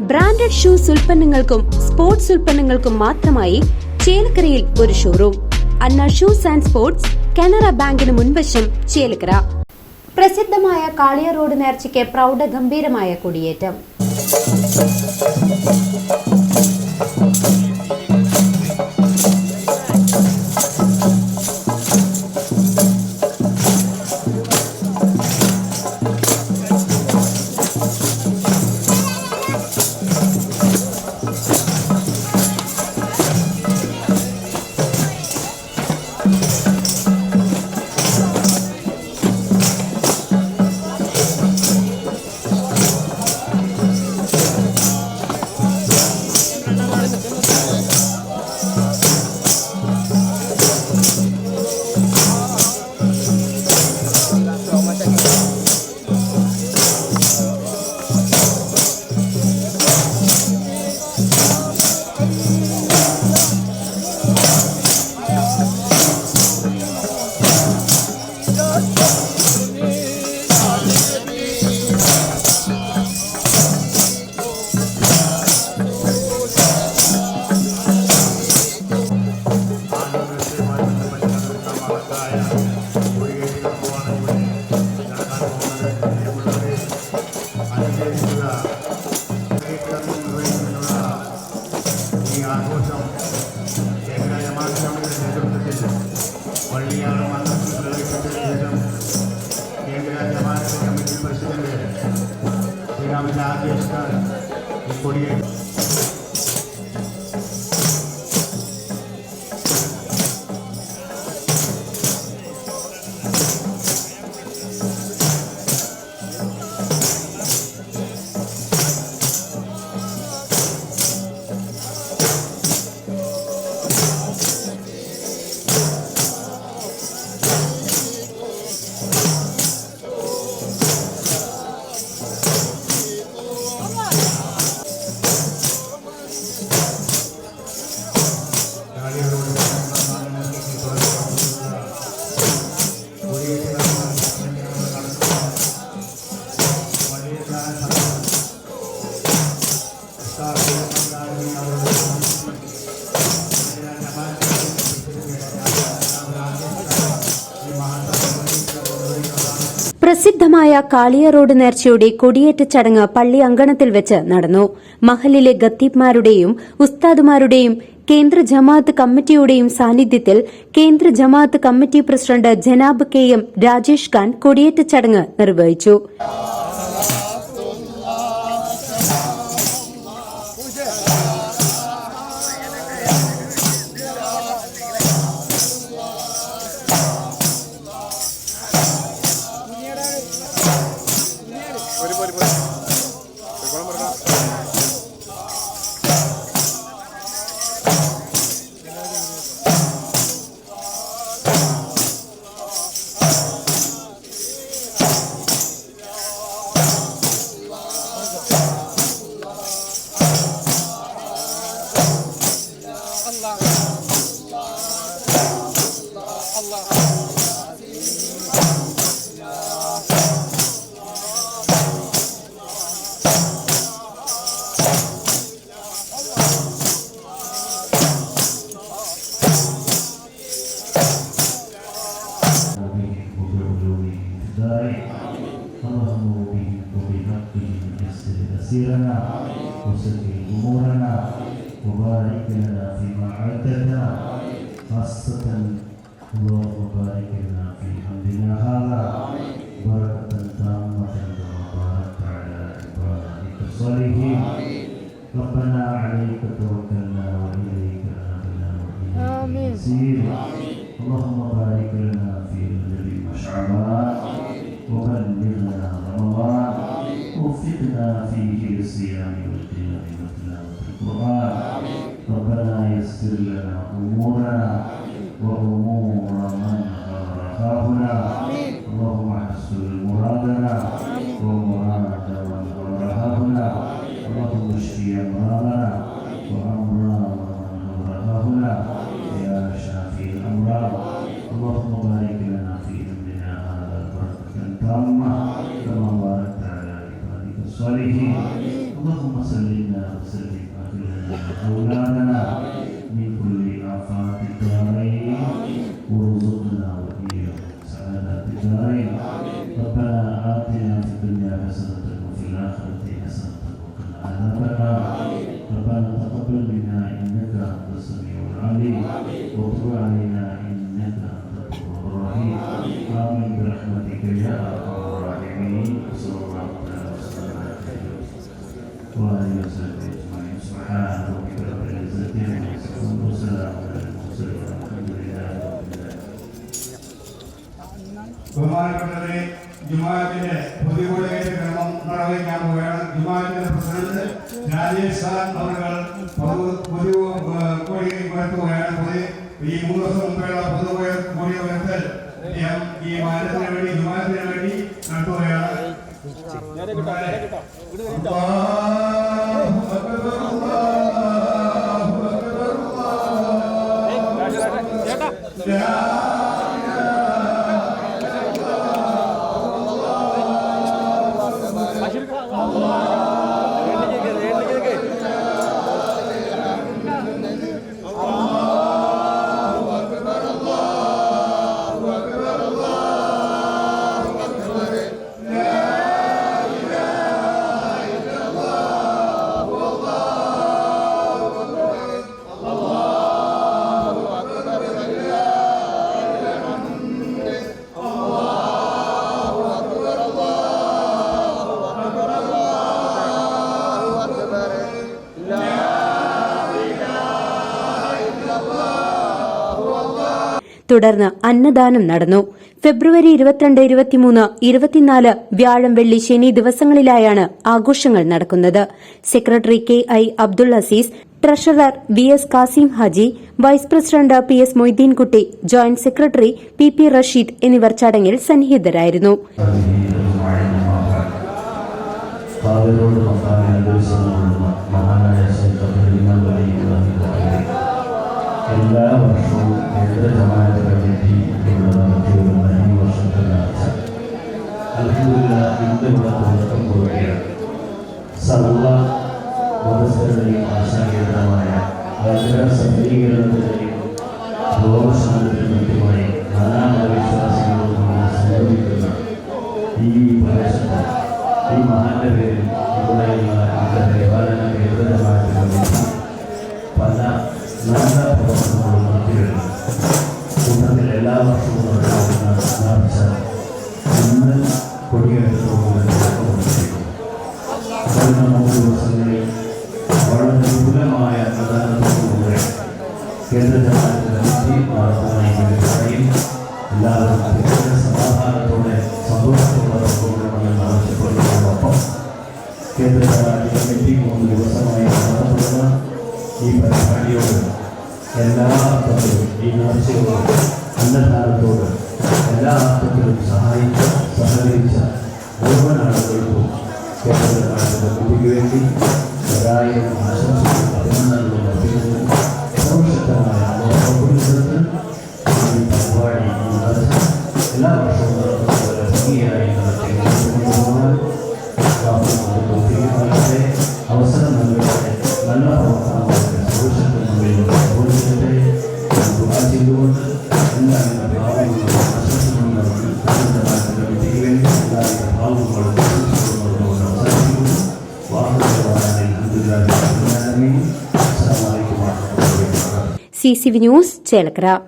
Branded shoes ഉൽപ്പന്നങ്ങൾക്കും sports ഉൽപ്പന്നങ്ങൾക്കും മാത്രമായി ചേലക്കരയിൽ ഒരു showroom Anna shoes and sports Canara ബാങ്കിന് മുൻവശം ചേലക്കര. പ്രസിദ്ധമായ കാളിയ റോഡ് നേർച്ചയ്ക്ക് പ്രൗഢഗംഭീരമായ കൊടിയേറ്റം. ശ്രീരാമ രാജേഷ് പ്രസിദ്ധമായ കാളിയ റോഡ് നേർച്ചയുടെ കൊടിയേറ്റ ചടങ്ങ് പള്ളി അങ്കണത്തിൽ വെച്ച് നടന്നു. മഹലിലെ ഗത്തീബ്മാരുടെയും ഉസ്താദുമാരുടെയും കേന്ദ്ര ജമാഅത്ത് കമ്മിറ്റിയുടെയും സാന്നിധ്യത്തിൽ കേന്ദ്ര ജമാഅത്ത് കമ്മിറ്റി പ്രസിഡന്റ് ജനാബ് കെ എം രാജേഷ് ഖാൻ കൊടിയേറ്റ ചടങ്ങ് നിർവഹിച്ചു. يسر أسيرنا وسهل أمورنا وبارك لنا فيما عدتنا خاصة اللهم بارك لنا في حمدنا هذا. بركة تامة كما باركت على عبادك الصالحين. ربنا عليك توكلنا وإليك أنبنا وإليك المصير. اللهم بارك فيه للصيام والقيام وتلاوة القرآن. ربنا يسر لنا أمورنا وأمور من خافنا اللهم احسن مرادنا ومراد من رهابنا اللهم اشفي أمراضنا وأمراض من رهابنا السميع العليم وتب علينا إنك أنت التواب الرحيم آمين برحمتك يا أرحم الراحمين صلى الله عليه وسلم وآله وصحبه أجمعين سبحان ربك رب العزة عما يصفون وسلام على المرسلين والحمد لله رب العالمين ബഹുമാനപ്പെട്ടവരെ ജുമാഅത്തിന്റെ പൊതുകൂടകേറ്റ ക്രമം നിർവഹിക്കാൻ പോവുകയാണ് ജുമാഅത്തിന്റെ പ്രസിഡന്റ് രാജേഷ് സാൻ അവർ അദ്ദേഹം ഈ മാനത്തിന് വേണ്ടി വേണ്ടി നടത്തുകയാണ് തുടർന്ന് അന്നദാനം നടന്നു. ഫെബ്രുവരി ഇരുപത്തിരണ്ട് ഇരുപത്തിമൂന്ന് ഇരുപത്തിനാല് വ്യാഴം വെള്ളി ശനി ദിവസങ്ങളിലായാണ് ആഘോഷങ്ങൾ നടക്കുന്നത്. Secretary K I Abdul Aziz treasurer V S Kasim Haji vice president P S Moideenkutty joint secretary P P Rasheed എന്നിവർ ചടങ്ങിൽ സന്നിഹിതരായിരുന്നു. ഇവിടെ തുടക്കം കുറിക്കുകയാണ് സർവ മതസ്ഥരുടെയും ആശാകേന്ദ്രമായ ആഗ്രഹ സജ്ജീകരണത്തിന്റെയും രോഗശാന്തിനും കൃത്യമായി നാനാമതവിശ്വാസികളോട് നമ്മൾ സംഗമിക്കുന്ന ഈ പ്രദേശത്ത് ഈ മഹാന്റെ പേരിൽ ഇവിടെയുള്ള നമ്മുടെ ദേവാലയ കേന്ദ്രമായിട്ട് കമ്മിറ്റി പല നല്ല എല്ലാ വർഷവും നേർച്ച ഇന്ന് കൊടിയെടുത്തുകൊണ്ട് വരുന്ന മൂന്ന് ദിവസങ്ങളിൽ വളരെ വിപുലമായ പ്രധാനത്തോടുകൂടെ കേന്ദ്ര ജമാഅത്ത് കമ്മിറ്റി നടത്തുന്ന ഈ പരിപാടിയിൽ എല്ലാവരും അതിന്റെ സമാധാനത്തോടെ കേന്ദ്ര ഈ പരിപാടിയോട് എല്ലാ അർത്ഥത്തിലും ഈ നേർച്ചയോട് അന്നദാനത്തോട് Amém. അബ്ദുല്ലാഹി അസ്സലാമലൈക്കും വാഹനങ്ങൾ